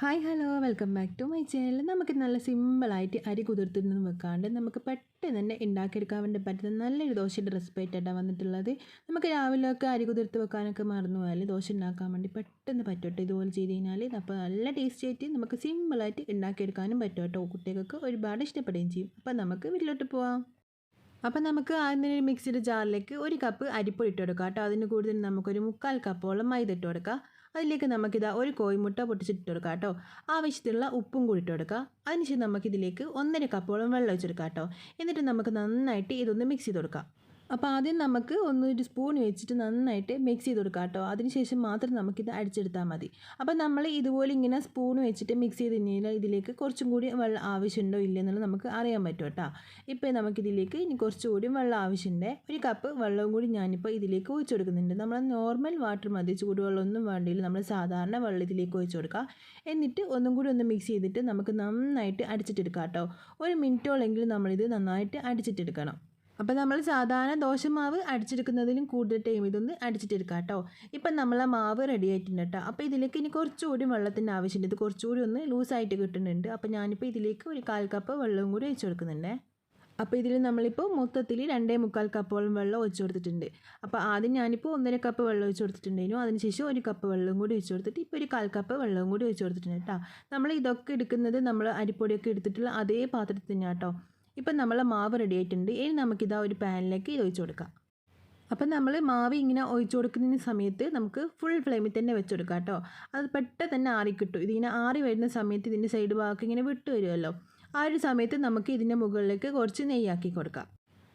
Hi hello welcome back to my channel നമുക്ക് നല്ല സിമ്പിളായിട്ട് അരി കുതിർത്തിരുന്ന് വെക്കാണ്ട് നമുക്ക് പെട്ടെന്ന് തന്നെ ഉണ്ടാക്കിയെടുക്കാൻ വേണ്ടി പറ്റുന്ന നല്ലൊരു ദോശയുടെ റെസിപ്പി ആയിട്ടാണ് വന്നിട്ടുള്ളത്. നമുക്ക് രാവിലെയൊക്കെ അരി കുതിർത്ത് വെക്കാനൊക്കെ മറന്നു പോയാൽ ദോശ ഉണ്ടാക്കാൻ വേണ്ടി പെട്ടെന്ന് പറ്റും ഇതുപോലെ ചെയ്ത് കഴിഞ്ഞാൽ അപ്പോൾ നല്ല ടേസ്റ്റി ആയിട്ട് നമുക്ക് സിമ്പിളായിട്ട് ഉണ്ടാക്കിയെടുക്കാനും പറ്റും കേട്ടോ കുട്ടികൾക്ക് ഒരുപാട് ഇഷ്ടപ്പെടുകയും ചെയ്യും. അപ്പോൾ നമുക്ക് വീട്ടിലോട്ട് പോവാം. അപ്പം നമുക്ക് ആദ്യം ഒരു മിക്സിയുടെ ജാറിലേക്ക് ഒരു കപ്പ് അരിപ്പൊടി ഇട്ട് കൊടുക്കാം കേട്ടോ. അതിന് കൂടുതൽ നമുക്കൊരു മുക്കാൽ കപ്പോളം മൈദ ഇട്ട് കൊടുക്കാം. അതിലേക്ക് നമുക്കിതാ ഒരു കോഴിമുട്ട പൊട്ടിച്ചിട്ട് കൊടുക്കാം കേട്ടോ. ആവശ്യത്തിനുള്ള ഉപ്പും കൂടി ഇട്ട് കൊടുക്കുക അതിനുശേഷം നമുക്കിതിലേക്ക് ഒന്നര കപ്പോളം വെള്ളം ഒഴിച്ചെടുക്കാം കേട്ടോ. എന്നിട്ട് നമുക്ക് നന്നായിട്ട് ഇതൊന്ന് മിക്സ് ചെയ്ത് കൊടുക്കാം അപ്പോൾ ആദ്യം നമുക്ക് ഒന്ന് ഒരു സ്പൂൺ വെച്ചിട്ട് നന്നായിട്ട് മിക്സ് ചെയ്ത് കൊടുക്കാം കേട്ടോ. അതിനുശേഷം മാത്രം നമുക്കിത് അടിച്ചെടുത്താൽ മതി. അപ്പോൾ നമ്മൾ ഇതുപോലെ ഇങ്ങനെ സ്പൂൺ വെച്ചിട്ട് മിക്സ് ചെയ്ത് കഴിഞ്ഞാൽ ഇതിലേക്ക് കുറച്ചും കൂടി വെള്ളം ആവശ്യമുണ്ടോ ഇല്ലെന്നുള്ളത് നമുക്ക് അറിയാൻ പറ്റും കേട്ടോ. ഇപ്പോൾ നമുക്കിതിലേക്ക് ഇനി കുറച്ചുകൂടി വെള്ളം ആവശ്യമുണ്ട്. ഒരു കപ്പ് വെള്ളവും കൂടി ഞാനിപ്പോൾ ഇതിലേക്ക് ഒഴിച്ചു കൊടുക്കുന്നുണ്ട്. നമ്മൾ നോർമൽ വാട്ടർ മതി. ചൂടുവെള്ളമൊന്നും വേണ്ടിയില്ല. നമ്മൾ സാധാരണ വെള്ളം ഇതിലേക്ക് ഒഴിച്ചു കൊടുക്കുക. എന്നിട്ട് ഒന്നും കൂടി ഒന്ന് മിക്സ് ചെയ്തിട്ട് നമുക്ക് നന്നായിട്ട് അടിച്ചിട്ടെടുക്കാം കേട്ടോ. ഒരു മിനിറ്റോളെങ്കിലും നമ്മളിത് നന്നായിട്ട് അടിച്ചിട്ടെടുക്കണം. അപ്പോൾ നമ്മൾ സാധാരണ ദോശമാവ് അടിച്ചെടുക്കുന്നതിലും കൂടുതൽ ടൈം ഇതൊന്ന് അടിച്ചിട്ടെടുക്കാം കേട്ടോ ഇപ്പം നമ്മളെ മാവ് റെഡി ആയിട്ടുണ്ട് കേട്ടോ അപ്പോൾ ഇതിലേക്ക് ഇനി കുറച്ചുകൂടി വെള്ളത്തിന്റെ ആവശ്യമുണ്ട്. ഇത് കുറച്ചുകൂടി ഒന്ന് ലൂസായിട്ട് കിട്ടുന്നുണ്ട്. അപ്പോൾ ഞാനിപ്പോൾ ഇതിലേക്ക് ഒരു കാൽ കപ്പ് വെള്ളവും കൂടി ഒഴിച്ചു കൊടുക്കുന്നുണ്ട്. അപ്പോൾ ഇതിൽ നമ്മളിപ്പോൾ മൊത്തത്തിൽ രണ്ടേ മുക്കാൽ കപ്പോളം വെള്ളം ഒഴിച്ചു കൊടുത്തിട്ടുണ്ട്. അപ്പോൾ ആദ്യം ഞാനിപ്പോൾ ഒന്നര കപ്പ് വെള്ളം ഒഴിച്ചു കൊടുത്തിട്ടുണ്ടായിരുന്നു. അതിനുശേഷം ഒരു കപ്പ് വെള്ളം കൂടി ഒഴിച്ചു കൊടുത്തിട്ട് ഇപ്പോൾ ഒരു കാൽ കപ്പ് വെള്ളവും കൂടി ഒഴിച്ചു കൊടുത്തിട്ടുണ്ട് കേട്ടോ നമ്മൾ ഇതൊക്കെ എടുക്കുന്നത് നമ്മൾ അരിപ്പൊടിയൊക്കെ എടുത്തിട്ടുള്ള അതേ പാത്രത്തിൽ തന്നെയാണ് കേട്ടോ ഇപ്പം നമ്മൾ മാവ് റെഡി ആയിട്ടുണ്ട്. ഇനി നമുക്കിതാ ഒരു പാനിലേക്ക് ഇത് ഒഴിച്ചു കൊടുക്കാം. അപ്പം നമ്മൾ മാവ് ഇങ്ങനെ ഒഴിച്ചു കൊടുക്കുന്ന സമയത്ത് നമുക്ക് ഫുൾ ഫ്ലെയിമിൽ തന്നെ വെച്ച് കൊടുക്കാം കേട്ടോ. അത് പെട്ടെന്ന് തന്നെ ആറിക്കിട്ടും ഇതിങ്ങനെ ആറി വരുന്ന സമയത്ത് ഇതിന്റെ സൈഡ് ഭാഗം ഇങ്ങനെ വിട്ട് വരുമല്ലോ. ആ ഒരു സമയത്ത് നമുക്ക് ഇതിന്റെ മുകളിലേക്ക് കുറച്ച് നെയ്യാക്കി കൊടുക്കാം.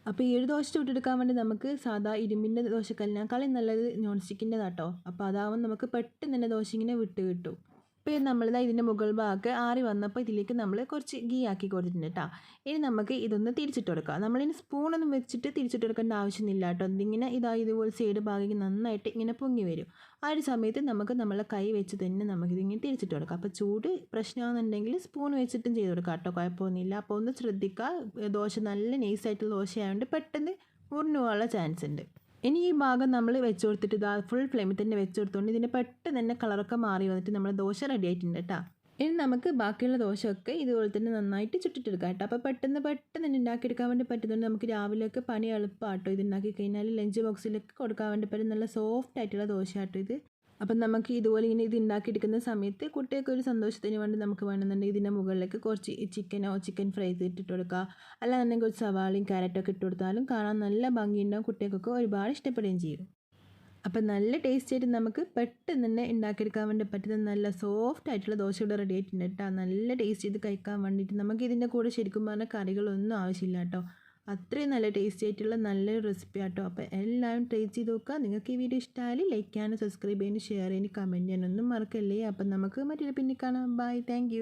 അപ്പോൾ ഈ ഒരു ദോശ ചുട്ടെടുക്കാൻ വേണ്ടി നമുക്ക് സാധാ ഇരുമ്പിന്റെ ദോശക്കല്ലിനേക്കാളും നല്ലത് നോൺ സ്റ്റിക്കിന്റെതാട്ടോ അപ്പോൾ അതാവുമ്പോൾ നമുക്ക് പെട്ടെന്ന് തന്നെ ദോശ ഇങ്ങനെ വിട്ട് കിട്ടും. ഇപ്പോൾ നമ്മളിതാ ഇതിന്റെ മുകൾ ഭാഗത്ത് ആറി വന്നപ്പോൾ ഇതിലേക്ക് നമ്മൾ കുറച്ച് ഗീ ആക്കി കൊടുത്തിട്ടുണ്ട് കേട്ടോ ഇനി നമുക്ക് ഇതൊന്ന് തിരിച്ചിട്ട് കൊടുക്കാം. നമ്മളിനി സ്പൂണൊന്നും വെച്ചിട്ട് തിരിച്ചിട്ട് കൊടുക്കേണ്ട ആവശ്യമൊന്നുമില്ല കേട്ടോ ഇതിങ്ങനെ ഇതാ ഇതുപോലെ സൈഡ് ഭാഗം നന്നായിട്ട് ഇങ്ങനെ പൊങ്ങി വരും. ആ ഒരു സമയത്ത് നമുക്ക് നമ്മളെ കൈ വെച്ച് തന്നെ നമുക്കിതിങ്ങനെ തിരിച്ചിട്ട് കൊടുക്കാം. അപ്പോൾ ചൂട് പ്രശ്നമാണെന്നുണ്ടെങ്കിൽ സ്പൂൺ വെച്ചിട്ടും ചെയ്ത് കൊടുക്കാം കേട്ടോ കുഴപ്പമൊന്നുമില്ല. അപ്പോൾ ഒന്ന് ശ്രദ്ധിക്കുക. ദോശ നല്ല നൈസായിട്ടുള്ള ദോശയായതുകൊണ്ട് പെട്ടെന്ന് മുറിഞ്ഞു പോകാനുള്ള ചാൻസ് ഉണ്ട്. ഇനി ഈ ഭാഗം നമ്മൾ വെച്ച് കൊടുത്തിട്ട് ഇതാ ഫുൾ ഫ്ലെയിമിൽ തന്നെ വെച്ച് കൊടുത്തുകൊണ്ട് ഇതിന്റെ പെട്ടെന്ന് തന്നെ കളറൊക്കെ മാറി വന്നിട്ട് നമ്മൾ ദോശ റെഡി ആയിട്ടുണ്ട് കേട്ടോ. ഇനി നമുക്ക് ബാക്കിയുള്ള ദോശയൊക്കെ ഇതുപോലെ തന്നെ നന്നായിട്ട് ചുട്ടിട്ടെടുക്കാം കേട്ടോ. അപ്പോൾ പെട്ടെന്ന് പെട്ടെന്ന് തന്നെ ഉണ്ടാക്കിയെടുക്കാൻ വേണ്ടി പറ്റുന്നുണ്ട് നമുക്ക് രാവിലെയൊക്കെ പണി എളുപ്പമാട്ടോ ഇത് ഉണ്ടാക്കി കഴിഞ്ഞാൽ. ലഞ്ച് ബോക്സിലൊക്കെ കൊടുക്കാൻ വേണ്ടി പറ്റും നല്ല സോഫ്റ്റ് ആയിട്ടുള്ള ദോശ ആട്ടോ ഇത്. അപ്പം നമുക്ക് ഇതുപോലെ ഇങ്ങനെ ഇത് ഉണ്ടാക്കിയെടുക്കുന്ന സമയത്ത് കുട്ടികൾക്ക് ഒരു സന്തോഷത്തിന് വേണ്ടി നമുക്ക് വേണമെന്നുണ്ടെങ്കിൽ ഇതിന്റെ മുകളിലേക്ക് കുറച്ച് ചിക്കനോ ചിക്കൻ ഫ്രൈ ചെയ്തിട്ട് കൊടുക്കുക. അല്ലാന്നുണ്ടെങ്കിൽ കുറച്ച് സവാളയും ക്യാരറ്റൊക്കെ ഇട്ട് കൊടുത്താലും കാണാൻ നല്ല ഭംഗിയുണ്ടാവും. കുട്ടികൾക്കൊക്കെ ഒരുപാട് ഇഷ്ടപ്പെടുകയും ചെയ്യും. അപ്പം നല്ല ടേസ്റ്റ് ആയിട്ട് നമുക്ക് പെട്ടെന്ന് തന്നെ ഉണ്ടാക്കിയെടുക്കാൻ വേണ്ടി പറ്റുന്ന നല്ല സോഫ്റ്റ് ആയിട്ടുള്ള ദോശ കൂടെ റെഡി ആയിട്ടുണ്ട് കേട്ടോ. നല്ല ടേസ്റ്റ് ചെയ്ത് കഴിക്കാൻ വേണ്ടിയിട്ട് നമുക്ക് ഇതിന്റെ കൂടെ ശരിക്കും പറഞ്ഞാൽ കറികളൊന്നും ആവശ്യമില്ല കേട്ടോ. അത്രയും നല്ല ടേസ്റ്റി ആയിട്ടുള്ള നല്ലൊരു റെസിപ്പി ആട്ടോ. അപ്പോൾ എല്ലാവരും ട്രൈ ചെയ്ത് നോക്കുക. നിങ്ങൾക്ക് ഈ വീഡിയോ ഇഷ്ടമായാലും ലൈക്ക് ചെയ്യാനും സബ്സ്ക്രൈബ് ചെയ്യാനും ഷെയർ ചെയ്യാനും കമന്റ് ചെയ്യാനൊന്നും മറക്കല്ലേ. അപ്പം നമുക്ക് മറ്റൊരു പിന്നെ കാണാം. Bye thank